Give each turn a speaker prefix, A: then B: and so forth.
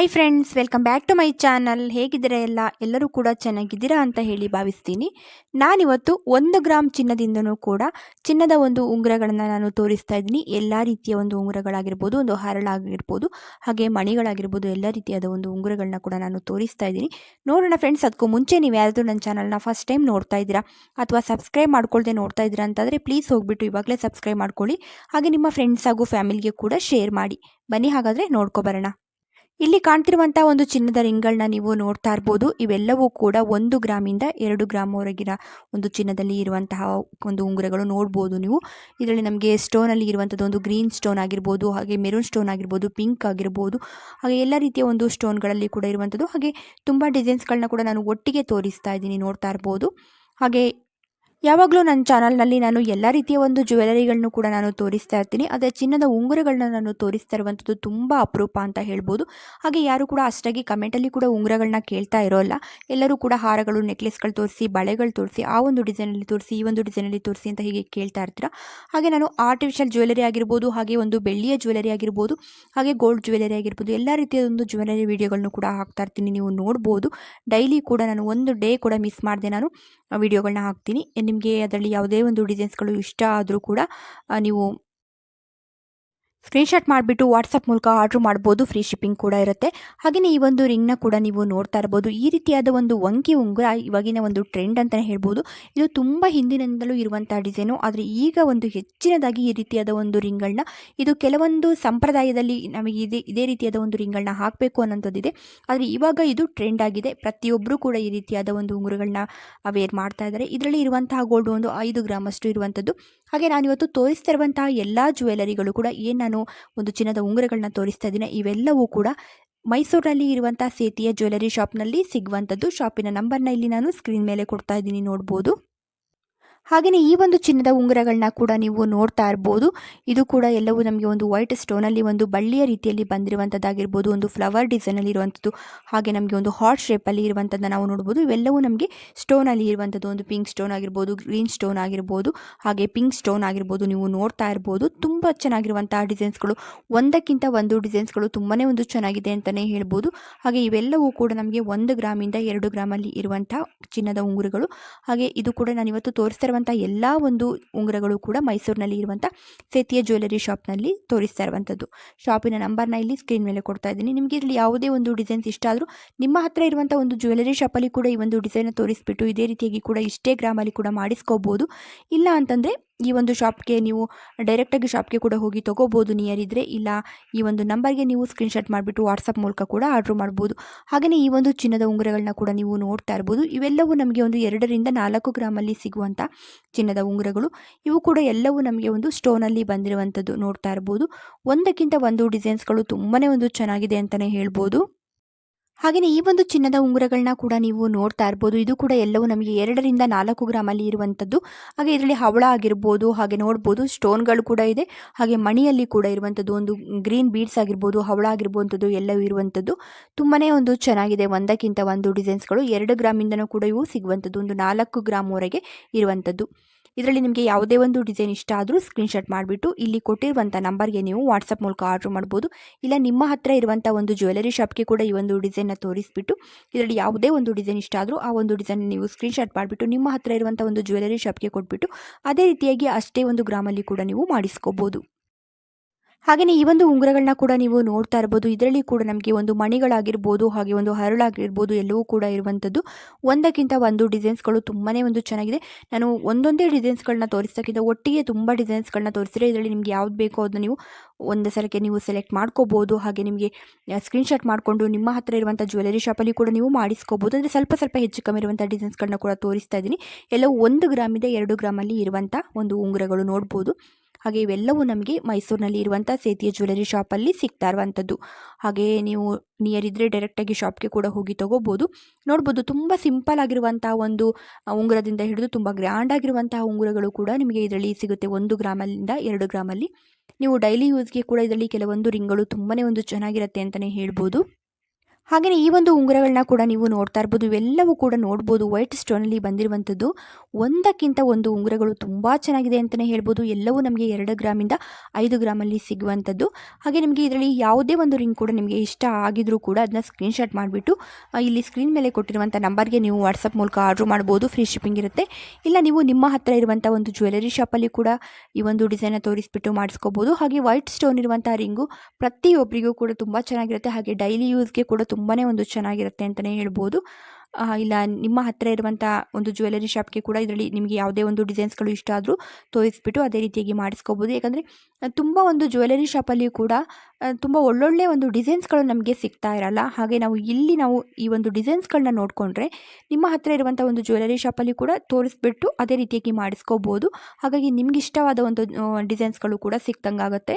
A: Hi friends welcome back to my channel ಹೇಗಿದ್ದೀರಾ ಎಲ್ಲ? ಎಲ್ಲರೂ ಕೂಡ ಚೆನ್ನಾಗಿದ್ದೀರಾ ಅಂತ ಹೇಳಿ ಭಾವಿಸ್ತೀನಿ. ನಾನಿವತ್ತು ಒಂದು ಗ್ರಾಮ್ ಚಿನ್ನದಿಂದನೂ ಕೂಡ ಚಿನ್ನದ ಒಂದು ಉಂಗುರಗಳನ್ನು ನಾನು ತೋರಿಸ್ತಾ ಇದ್ದೀನಿ. ಎಲ್ಲ ರೀತಿಯ ಒಂದು ಉಂಗುರಗಳಾಗಿರ್ಬೋದು, ಒಂದು ಹರಳಾಗಿರ್ಬೋದು, ಹಾಗೆ ಮಣಿಗಳಾಗಿರ್ಬೋದು, ಎಲ್ಲ ರೀತಿಯಾದ ಒಂದು ಉಂಗುರಗಳನ್ನ ಕೂಡ ನಾನು ತೋರಿಸ್ತಾ ಇದ್ದೀನಿ. ನೋಡೋಣ ಫ್ರೆಂಡ್ಸ್ ಅದಕ್ಕೂ ಮುಂಚೆ ನೀವು ಯಾರಾದರೂ ನನ್ನ ಚಾನಲ್ನ ಫಸ್ಟ್ ಟೈಮ್ ನೋಡ್ತಾ ಇದ್ದೀರಾ ಅಥವಾ ಸಬ್ಸ್ಕ್ರೈಬ್ ಮಾಡ್ಕೊಳ್ಳದೆ ನೋಡ್ತಾ ಇದ್ದೀರಾ ಅಂತಂದರೆ ಪ್ಲೀಸ್ ಹೋಗ್ಬಿಟ್ಟು ಇವಾಗಲೇ ಸಬ್ಸ್ಕ್ರೈಬ್ ಮಾಡ್ಕೊಳ್ಳಿ. ಹಾಗೆ ನಿಮ್ಮ ಫ್ರೆಂಡ್ಸ್ ಹಾಗೂ ಫ್ಯಾಮಿಲಿಗೆ ಕೂಡ ಶೇರ್ ಮಾಡಿ. ಬನ್ನಿ ಹಾಗಾದರೆ ನೋಡ್ಕೊಬರೋಣ ಇಲ್ಲಿ ಕಾಣ್ತಿರುವಂತಹ ಒಂದು ಚಿನ್ನದ ರಿಂಗ್ಗಳನ್ನ ನೀವು ನೋಡ್ತಾ ಇರ್ಬೋದು. ಇವೆಲ್ಲವೂ ಕೂಡ ಒಂದು ಗ್ರಾಮಿಂದ ಎರಡು ಗ್ರಾಮ್ವರೆಗಿನ ಒಂದು ಚಿನ್ನದಲ್ಲಿ ಇರುವಂತಹ ಒಂದು ಉಂಗುರಗಳು ನೋಡ್ಬೋದು ನೀವು. ಇದರಲ್ಲಿ ನಮಗೆ ಸ್ಟೋನಲ್ಲಿ ಇರುವಂಥದ್ದು ಒಂದು ಗ್ರೀನ್ ಸ್ಟೋನ್ ಆಗಿರ್ಬೋದು, ಹಾಗೆ ಮೆರೂನ್ ಸ್ಟೋನ್ ಆಗಿರ್ಬೋದು ಪಿಂಕ್ ಆಗಿರ್ಬೋದು, ಹಾಗೆ ಎಲ್ಲ ರೀತಿಯ ಒಂದು ಸ್ಟೋನ್ಗಳಲ್ಲಿ ಕೂಡ ಇರುವಂಥದ್ದು ಹಾಗೆ ತುಂಬ ಡಿಸೈನ್ಸ್ಗಳನ್ನ ಕೂಡ ನಾನು ಒಟ್ಟಿಗೆ ತೋರಿಸ್ತಾ ಇದ್ದೀನಿ ನೋಡ್ತಾ ಇರ್ಬೋದು. ಹಾಗೆ ಯಾವಾಗಲೂ ನನ್ನ ಚಾನಲ್ನಲ್ಲಿ ನಾನು ಎಲ್ಲ ರೀತಿಯ ಒಂದು ಜ್ಯುವೆಲರಿಗಳನ್ನು ಕೂಡ ನಾನು ತೋರಿಸ್ತಾ ಇರ್ತೀನಿ. ಅದೇ ಚಿನ್ನದ ಉಂಗುರಗಳನ್ನ ನಾನು ತೋರಿಸ್ತಾ ಇರುವಂಥದ್ದು ತುಂಬ ಅಪರೂಪ ಅಂತ ಹೇಳ್ಬೋದು. ಹಾಗೆ ಯಾರು ಕೂಡ ಅಷ್ಟಾಗಿ ಕಮೆಂಟಲ್ಲಿ ಕೂಡ ಉಂಗುರಗಳನ್ನ ಕೇಳ್ತಾ ಇರೋಲ್ಲ ಎಲ್ಲರೂ ಕೂಡ ಹಾರಗಳು, ನೆಕ್ಲೆಸ್ಗಳು ತೋರಿಸಿ, ಬಳೆಗಳು ತೋರಿಸಿ, ಆ ಒಂದು ಡಿಸೈನಲ್ಲಿ ತೋರಿಸಿ, ಈ ಒಂದು ಡಿಸೈನಲ್ಲಿ ತೋರಿಸಿ ಅಂತ ಹೀಗೆ ಕೇಳ್ತಾ ಇರ್ತೀರ? ಹಾಗೆ ನಾನು ಆರ್ಟಿಫಿಷಿಯಲ್ ಜ್ಯುವೆಲರಿ ಆಗಿರ್ಬೋದು, ಹಾಗೆ ಒಂದು ಬೆಳ್ಳಿಯ ಜ್ಯುವೆಲರಿ ಆಗಿರ್ಬೋದು, ಹಾಗೆ ಗೋಲ್ಡ್ ಜ್ಯುವೆಲರಿ ಆಗಿರ್ಬೋದು, ಎಲ್ಲ ರೀತಿಯ ಒಂದು ಜ್ಯುವೆಲರಿ ವೀಡಿಯೋಗಳನ್ನು ಕೂಡ ಹಾಕ್ತಾ ಇರ್ತೀನಿ. ನೀವು ನೋಡ್ಬೋದು. ಡೈಲಿ ಕೂಡ ನಾನು ಒಂದು ಡೇ ಕೂಡ ಮಿಸ್ ಮಾಡಿದೆ ನಾನು ವಿಡಿಯೋಗಳನ್ನ ಹಾಕ್ತೀನಿ. ನಿಮಗೆ ಅದರಲ್ಲಿ ಯಾವುದೇ ಒಂದು ಡಿಸೈನ್ಸ್ಗಳು ಇಷ್ಟ ಆದರೂ ಕೂಡ ನೀವು ಸ್ಕ್ರೀನ್ಶಾಟ್ ಮಾಡಿಬಿಟ್ಟು ವಾಟ್ಸಪ್ ಮೂಲಕ ಆರ್ಡ್ರ್ ಮಾಡ್ಬೋದು, ಫ್ರೀ ಶಿಪ್ಪಿಂಗ್ ಕೂಡ ಇರುತ್ತೆ. ಹಾಗೆಯೇ ಈ ಒಂದು ರಿಂಗ್ನ ಕೂಡ ನೀವು ನೋಡ್ತಾ ಇರ್ಬೋದು. ಈ ರೀತಿಯಾದ ಒಂದು ಒಂಕಿ ಉಂಗುರ ಇವಾಗಿನ ಒಂದು ಟ್ರೆಂಡ್ ಅಂತಲೇ ಹೇಳ್ಬೋದು. ಇದು ತುಂಬ ಹಿಂದಿನಿಂದಲೂ ಇರುವಂಥ ಡಿಸೈನು. ಆದರೆ ಈಗ ಒಂದು ಹೆಚ್ಚಿನದಾಗಿ ಈ ರೀತಿಯಾದ ಒಂದು ರಿಂಗ್ಗಳನ್ನ ಇದು ಕೆಲವೊಂದು ಸಂಪ್ರದಾಯದಲ್ಲಿ ನಮಗೆ ಇದೇ ಇದೇ ರೀತಿಯಾದ ಒಂದು ರಿಂಗ್ಗಳನ್ನ ಹಾಕಬೇಕು ಅನ್ನೋಂಥದ್ದಿದೆ. ಆದರೆ ಇವಾಗ ಇದು ಟ್ರೆಂಡ್ ಆಗಿದೆ. ಪ್ರತಿಯೊಬ್ಬರೂ ಕೂಡ ಈ ರೀತಿಯಾದ ಒಂದು ಉಂಗುರಗಳನ್ನ ವೇರ್ ಮಾಡ್ತಾ ಇದ್ದಾರೆ. ಇದರಲ್ಲಿ ಇರುವಂತಹ ಗೋಲ್ಡ್ ಒಂದು ಐದು ಗ್ರಾಮಷ್ಟು ಇರುವಂಥದ್ದು. ಹಾಗೆ ನಾನಿವತ್ತು ತೋರಿಸ್ತಾ ಇರುವಂತಹ ಎಲ್ಲ ಜ್ಯುವೆಲರಿಗಳು ಕೂಡ ಏನು ನಾನು ಒಂದು ಚಿನ್ನದ ಉಂಗುರಗಳನ್ನ ತೋರಿಸ್ತಾ ಇದ್ದೀನಿ, ಇವೆಲ್ಲವೂ ಕೂಡ ಮೈಸೂರಿನಲ್ಲಿ ಇರುವಂಥ ಸೇತಿಯ ಜ್ಯುವೆಲರಿ ಶಾಪ್ನಲ್ಲಿ ಸಿಗುವಂಥದ್ದು. ಶಾಪಿನ ನಂಬರ್ನ ಇಲ್ಲಿ ನಾನು ಸ್ಕ್ರೀನ್ ಮೇಲೆ ಕೊಡ್ತಾ ಇದ್ದೀನಿ, ನೋಡ್ಬೋದು. ಹಾಗೆಯೇ ಈ ಒಂದು ಚಿನ್ನದ ಉಂಗುರಗಳನ್ನ ಕೂಡ ನೀವು ನೋಡ್ತಾ ಇರ್ಬೋದು. ಇದು ಕೂಡ ಎಲ್ಲವೂ ನಮಗೆ ಒಂದು ವೈಟ್ ಸ್ಟೋನಲ್ಲಿ ಒಂದು ಬಳ್ಳಿಯ ರೀತಿಯಲ್ಲಿ ಬಂದಿರುವಂಥದ್ದಾಗಿರ್ಬೋದು ಒಂದು ಫ್ಲವರ್ ಡಿಸೈನಲ್ಲಿ ಇರುವಂಥದ್ದು ಹಾಗೆ ನಮಗೆ ಒಂದು ಹಾಟ್ ಶೇಪಲ್ಲಿ ಇರುವಂಥದ್ದನ್ನ ನಾವು ನೋಡ್ಬೋದು. ಇವೆಲ್ಲವೂ ನಮಗೆ ಸ್ಟೋನಲ್ಲಿ ಇರುವಂಥದ್ದು ಒಂದು ಪಿಂಕ್ ಸ್ಟೋನ್ ಆಗಿರ್ಬೋದು ಗ್ರೀನ್ ಸ್ಟೋನ್ ಆಗಿರ್ಬೋದು, ಹಾಗೆ ಪಿಂಕ್ ಸ್ಟೋನ್ ಆಗಿರ್ಬೋದು ನೀವು ನೋಡ್ತಾ ಇರ್ಬೋದು. ತುಂಬ ಚೆನ್ನಾಗಿರುವಂತಹ ಡಿಸೈನ್ಸ್ಗಳು ಒಂದಕ್ಕಿಂತ ಒಂದು ಡಿಸೈನ್ಸ್ಗಳು ತುಂಬಾ ಒಂದು ಚೆನ್ನಾಗಿದೆ ಅಂತಲೇ ಹೇಳ್ಬೋದು. ಹಾಗೆ ಇವೆಲ್ಲವೂ ಕೂಡ ನಮಗೆ ಒಂದು ಗ್ರಾಮಿಂದ ಎರಡು ಗ್ರಾಮಲ್ಲಿ ಇರುವಂಥ ಚಿನ್ನದ ಉಂಗುರಗಳು. ಹಾಗೆ ಇದು ಕೂಡ ನಾನು ಇವತ್ತು ತೋರಿಸ್ತಾ ಇರುವಂಥ ಎಲ್ಲ ಒಂದು ಉಂಗುರಗಳು ಕೂಡ ಮೈಸೂರಿನಲ್ಲಿ ಇರುವಂಥ ಸೇತಿಯ ಜ್ಯುವೆಲರಿ ಶಾಪ್ನಲ್ಲಿ ತೋರಿಸ್ತಾ ಇರುವಂಥದ್ದು ಶಾಪಿನ ನಂಬರ್ನ ಇಲ್ಲಿ ಸ್ಕ್ರೀನ್ ಮೇಲೆ ಕೊಡ್ತಾ ಇದ್ದೀನಿ. ನಿಮಗೆ ಇಲ್ಲಿ ಯಾವುದೇ ಒಂದು ಡಿಸೈನ್ಸ್ ಇಷ್ಟ ಆದರೂ ನಿಮ್ಮ ಹತ್ರ ಇರುವಂಥ ಒಂದು ಜ್ಯುವೆಲರಿ ಶಾಪಲ್ಲಿ ಕೂಡ ಈ ಒಂದು ಡಿಸೈನ್ ತೋರಿಸ್ಬಿಟ್ಟು ಇದೇ ರೀತಿಯಾಗಿ ಕೂಡ ಇಷ್ಟೇ ಗ್ರಾಮಲ್ಲಿ ಕೂಡ ಮಾಡಿಸ್ಕೋಬೋದು. ಇಲ್ಲ ಅಂತಂದರೆ ಈ ಒಂದು ಶಾಪ್ಗೆ ನೀವು ಡೈರೆಕ್ಟಾಗಿ ಶಾಪ್ಗೆ ಕೂಡ ಹೋಗಿ ತೊಗೋಬೋದು ನಿಯರ್ ಇದ್ದರೆ ಇಲ್ಲ ಈ ಒಂದು ನಂಬರ್ಗೆ ನೀವು ಸ್ಕ್ರೀನ್ಶಾಟ್ ಮಾಡಿಬಿಟ್ಟು ವಾಟ್ಸಪ್ ಮೂಲಕ ಕೂಡ ಆರ್ಡ್ರ್ ಮಾಡ್ಬೋದು. ಹಾಗೆಯೇ ಈ ಒಂದು ಚಿನ್ನದ ಉಂಗುರಗಳನ್ನ ಕೂಡ ನೀವು ನೋಡ್ತಾ ಇರ್ಬೋದು. ಇವೆಲ್ಲವೂ ನಮಗೆ ಒಂದು ಎರಡರಿಂದ ನಾಲ್ಕು ಗ್ರಾಮಲ್ಲಿ ಸಿಗುವಂಥ ಚಿನ್ನದ ಉಂಗುರಗಳು. ಇವು ಕೂಡ ಎಲ್ಲವೂ ನಮಗೆ ಒಂದು ಸ್ಟೋನಲ್ಲಿ ಬಂದಿರುವಂಥದ್ದು ನೋಡ್ತಾ ಇರ್ಬೋದು. ಒಂದಕ್ಕಿಂತ ಒಂದು ಡಿಸೈನ್ಸ್ಗಳು ತುಂಬಾ ಒಂದು ಚೆನ್ನಾಗಿದೆ ಅಂತಲೇ ಹೇಳ್ಬೋದು. ಹಾಗೆಯೇ ಈ ಒಂದು ಚಿನ್ನದ ಉಂಗುರಗಳನ್ನ ಕೂಡ ನೀವು ನೋಡ್ತಾ ಇರ್ಬೋದು. ಇದು ಕೂಡ ಎಲ್ಲವೂ ನಮಗೆ ಎರಡರಿಂದ ನಾಲ್ಕು ಗ್ರಾಮಲ್ಲಿ ಇರುವಂಥದ್ದು. ಹಾಗೆ ಇದರಲ್ಲಿ ಹವಳ ಆಗಿರ್ಬೋದು, ಹಾಗೆ ನೋಡ್ಬೋದು, ಸ್ಟೋನ್ಗಳು ಕೂಡ ಇದೆ. ಹಾಗೆ ಮಣಿಯಲ್ಲಿ ಕೂಡ ಇರುವಂಥದ್ದು ಒಂದು ಗ್ರೀನ್ ಬೀಡ್ಸ್ ಆಗಿರ್ಬೋದು, ಹವಳ ಆಗಿರ್ಬೋದು ಎಲ್ಲವೂ ಇರುವಂಥದ್ದು. ತುಂಬಾನೇ ಒಂದು ಚೆನ್ನಾಗಿದೆ ಒಂದಕ್ಕಿಂತ ಒಂದು ಡಿಸೈನ್ಸ್ಗಳು. ಎರಡು ಗ್ರಾಮಿಂದನೂ ಕೂಡ ಇವು ಸಿಗುವಂಥದ್ದು. ಒಂದು ನಾಲ್ಕು ಗ್ರಾಮ್ವರೆಗೆ ಇರುವಂಥದ್ದು. ಇದರಲ್ಲಿ ನಿಮಗೆ ಯಾವುದೇ ಒಂದು ಡಿಸೈನ್ ಇಷ್ಟ ಆದರೂ ಸ್ಕ್ರೀನ್ಶಾಟ್ ಮಾಡಿಬಿಟ್ಟು ಇಲ್ಲಿ ಕೊಟ್ಟಿರುವಂಥ ನಂಬರ್ಗೆ ನೀವು ವಾಟ್ಸಪ್ ಮೂಲಕ ಆರ್ಡ್ರ್ ಮಾಡ್ಬೋದು. ಇಲ್ಲ ನಿಮ್ಮ ಹತ್ರ ಇರುವಂಥ ಒಂದು ಜ್ಯುವೆಲರಿ ಶಾಪ್ಗೆ ಕೂಡ ಈ ಒಂದು ಡಿಸೈನ್ನ ತೋರಿಸ್ಬಿಟ್ಟು ಇದರಲ್ಲಿ ಯಾವುದೇ ಒಂದು ಡಿಸೈನ್ ಇಷ್ಟ ಆದರೂ ಆ ಒಂದು ಡಿಸೈನ್ ನೀವು ಸ್ಕ್ರೀನ್ಶಾಟ್ ಮಾಡಿಬಿಟ್ಟು ನಿಮ್ಮ ಹತ್ರ ಇರುವಂಥ ಒಂದು ಜ್ಯುವೆಲರಿ ಶಾಪ್ಗೆ ಕೊಟ್ಬಿಟ್ಟು ಅದೇ ರೀತಿಯಾಗಿ ಅಷ್ಟೇ ಒಂದು ಗ್ರಾಮಲ್ಲಿ ಕೂಡ ನೀವು ಮಾಡಿಸ್ಕೋಬೋದು. ಹಾಗೆಯೇ ಈ ಒಂದು ಉಂಗುರಗಳನ್ನ ಕೂಡ ನೀವು ನೋಡ್ತಾ ಇರ್ಬೋದು. ಇದರಲ್ಲಿ ಕೂಡ ನಮಗೆ ಒಂದು ಮಣಿಗಳಾಗಿರ್ಬೋದು, ಹಾಗೆ ಒಂದು ಹರಳಾಗಿರ್ಬೋದು, ಎಲ್ಲವೂ ಕೂಡ ಇರುವಂಥದ್ದು. ಒಂದಕ್ಕಿಂತ ಒಂದು ಡಿಸೈನ್ಸ್ಗಳು ತುಂಬಾ ಒಂದು ಚೆನ್ನಾಗಿದೆ. ನಾನು ಒಂದೊಂದೇ ಡಿಸೈನ್ಸ್ಗಳನ್ನ ತೋರಿಸ್ತಕ್ಕಿಂತ ಒಟ್ಟಿಗೆ ತುಂಬ ಡಿಸೈನ್ಸ್ಗಳನ್ನ ತೋರಿಸಿದ್ರೆ ಇದರಲ್ಲಿ ನಿಮ್ಗೆ ಯಾವ್ದು ಬೇಕೋ ಅದನ್ನ ನೀವು ಒಂದು ಸಲಕ್ಕೆ ನೀವು ಸೆಲೆಕ್ಟ್ ಮಾಡ್ಕೋಬೋದು. ಹಾಗೆ ನಿಮಗೆ ಸ್ಕ್ರೀನ್ಶಾಟ್ ಮಾಡಿಕೊಂಡು ನಿಮ್ಮ ಹತ್ರ ಇರುವಂಥ ಜ್ಯುವೆಲರಿ ಶಾಪಲ್ಲಿ ಕೂಡ ನೀವು ಮಾಡಿಸ್ಕೋಬೋದು. ಅಂದರೆ ಸ್ವಲ್ಪ ಸ್ವಲ್ಪ ಹೆಚ್ಚು ಕಮ್ಮಿ ಇರುವಂಥ ಡಿಸೈನ್ಸ್ಗಳನ್ನ ಕೂಡ ತೋರಿಸ್ತಾ ಇದ್ದೀನಿ. ಎಲ್ಲವೂ ಒಂದು ಗ್ರಾಮಿಂದ ಎರಡು ಗ್ರಾಮಲ್ಲಿ ಇರುವಂಥ ಒಂದು ಉಂಗುರಗಳು ನೋಡ್ಬೋದು. ಹಾಗೆ ಇವೆಲ್ಲವೂ ನಮಗೆ ಮೈಸೂರಿನಲ್ಲಿ ಇರುವಂಥ ಸೇತಿಯ ಜ್ಯುವೆಲರಿ ಶಾಪಲ್ಲಿ ಸಿಗ್ತಾ ಇರುವಂಥದ್ದು ಹಾಗೆ ನೀವು ನಿಯರ್ ಇದ್ದರೆ ಡೈರೆಕ್ಟಾಗಿ ಶಾಪ್ಗೆ ಕೂಡ ಹೋಗಿ ತೊಗೋಬೋದು. ನೋಡ್ಬೋದು ತುಂಬ ಸಿಂಪಲ್ ಆಗಿರುವಂಥ ಒಂದು ಉಂಗುರದಿಂದ ಹಿಡಿದು ತುಂಬ ಗ್ರ್ಯಾಂಡ್ ಆಗಿರುವಂತಹ ಉಂಗುರಗಳು ಕೂಡ ನಿಮಗೆ ಇದರಲ್ಲಿ ಸಿಗುತ್ತೆ. ಒಂದು ಗ್ರಾಮಲ್ಲಿಂದ ಎರಡು ಗ್ರಾಮಲ್ಲಿ. ನೀವು ಡೈಲಿ ಯೂಸ್ಗೆ ಕೂಡ ಇದರಲ್ಲಿ ಕೆಲವೊಂದು ರಿಂಗ್ಗಳು ತುಂಬಾ ಒಂದು ಚೆನ್ನಾಗಿರುತ್ತೆ ಅಂತಲೇ ಹೇಳ್ಬೋದು. ಹಾಗೆಯೇ ಈ ಒಂದು ಉಂಗುರಗಳನ್ನ ಕೂಡ ನೀವು ನೋಡ್ತಾ ಇರ್ಬೋದು. ಇವೆಲ್ಲವೂ ಕೂಡ ನೋಡ್ಬೋದು. ವೈಟ್ ಸ್ಟೋನಲ್ಲಿ ಬಂದಿರುವಂಥದ್ದು ಒಂದಕ್ಕಿಂತ ಒಂದು ಉಂಗುರಗಳು ತುಂಬ ಚೆನ್ನಾಗಿದೆ ಅಂತಲೇ ಹೇಳ್ಬೋದು. ಎಲ್ಲವೂ ನಮಗೆ ಎರಡು ಗ್ರಾಮಿಂದ ಐದು ಗ್ರಾಮಲ್ಲಿ ಸಿಗುವಂಥದ್ದು. ಹಾಗೆ ನಿಮಗೆ ಇದರಲ್ಲಿ ಯಾವುದೇ ಒಂದು ರಿಂಗ್ ಕೂಡ ನಿಮಗೆ ಇಷ್ಟ ಆಗಿದ್ರೂ ಕೂಡ ಅದನ್ನ ಸ್ಕ್ರೀನ್ಶಾಟ್ ಮಾಡಿಬಿಟ್ಟು ಇಲ್ಲಿ ಸ್ಕ್ರೀನ್ ಮೇಲೆ ಕೊಟ್ಟಿರುವಂಥ ನಂಬರ್ಗೆ ನೀವು ವಾಟ್ಸಪ್ ಮೂಲಕ ಆರ್ಡ್ರ್ ಮಾಡ್ಬೋದು. ಫ್ರೀ ಶಿಪ್ಪಿಂಗ್ ಇರುತ್ತೆ. ಇಲ್ಲ ನೀವು ನಿಮ್ಮ ಹತ್ತಿರ ಇರುವಂಥ ಒಂದು ಜ್ಯುವೆಲರಿ ಶಾಪಲ್ಲಿ ಕೂಡ ಈ ಒಂದು ಡಿಸೈನ ತೋರಿಸ್ಬಿಟ್ಟು ಮಾಡಿಸ್ಕೋಬೋದು. ಹಾಗೆ ವೈಟ್ ಸ್ಟೋನ್ ಇರುವಂಥ ರಿಂಗು ಪ್ರತಿಯೊಬ್ಬರಿಗೂ ಕೂಡ ತುಂಬ ಚೆನ್ನಾಗಿರುತ್ತೆ. ಹಾಗೆ ಡೈಲಿ ಯೂಸ್ಗೆ ಕೂಡ ತುಂಬಾ ಒಂದು ಚೆನ್ನಾಗಿರುತ್ತೆ ಅಂತಲೇ ಹೇಳ್ಬೋದು. ಇಲ್ಲ, ನಿಮ್ಮ ಹತ್ತಿರ ಇರುವಂಥ ಒಂದು ಜ್ಯುವೆಲರಿ ಶಾಪ್ಗೆ ಕೂಡ ಇದರಲ್ಲಿ ನಿಮಗೆ ಯಾವುದೇ ಒಂದು ಡಿಸೈನ್ಸ್ಗಳು ಇಷ್ಟ ಆದರೂ ತೋರಿಸ್ಬಿಟ್ಟು ಅದೇ ರೀತಿಯಾಗಿ ಮಾಡಿಸ್ಕೋಬೋದು. ಯಾಕಂದರೆ ತುಂಬ ಒಂದು ಜ್ಯುವೆಲರಿ ಶಾಪಲ್ಲಿಯೂ ಕೂಡ ತುಂಬ ಒಳ್ಳೊಳ್ಳೆ ಒಂದು ಡಿಸೈನ್ಸ್ಗಳು ನಮಗೆ ಸಿಗ್ತಾ ಇರಲ್ಲ. ಹಾಗೆ ನಾವು ಇಲ್ಲಿ ನಾವು ಈ ಒಂದು ಡಿಸೈನ್ಸ್ಗಳನ್ನ ನೋಡಿಕೊಂಡ್ರೆ ನಿಮ್ಮ ಹತ್ತಿರ ಇರುವಂಥ ಒಂದು ಜ್ಯುವೆಲರಿ ಶಾಪಲ್ಲಿ ಕೂಡ ತೋರಿಸ್ಬಿಟ್ಟು ಅದೇ ರೀತಿಯಾಗಿ ಮಾಡಿಸ್ಕೋಬೋದು. ಹಾಗಾಗಿ ನಿಮ್ಗೆ ಇಷ್ಟವಾದ ಒಂದು ಡಿಸೈನ್ಸ್ಗಳು ಕೂಡ ಸಿಕ್ದಂಗಾಗುತ್ತೆ.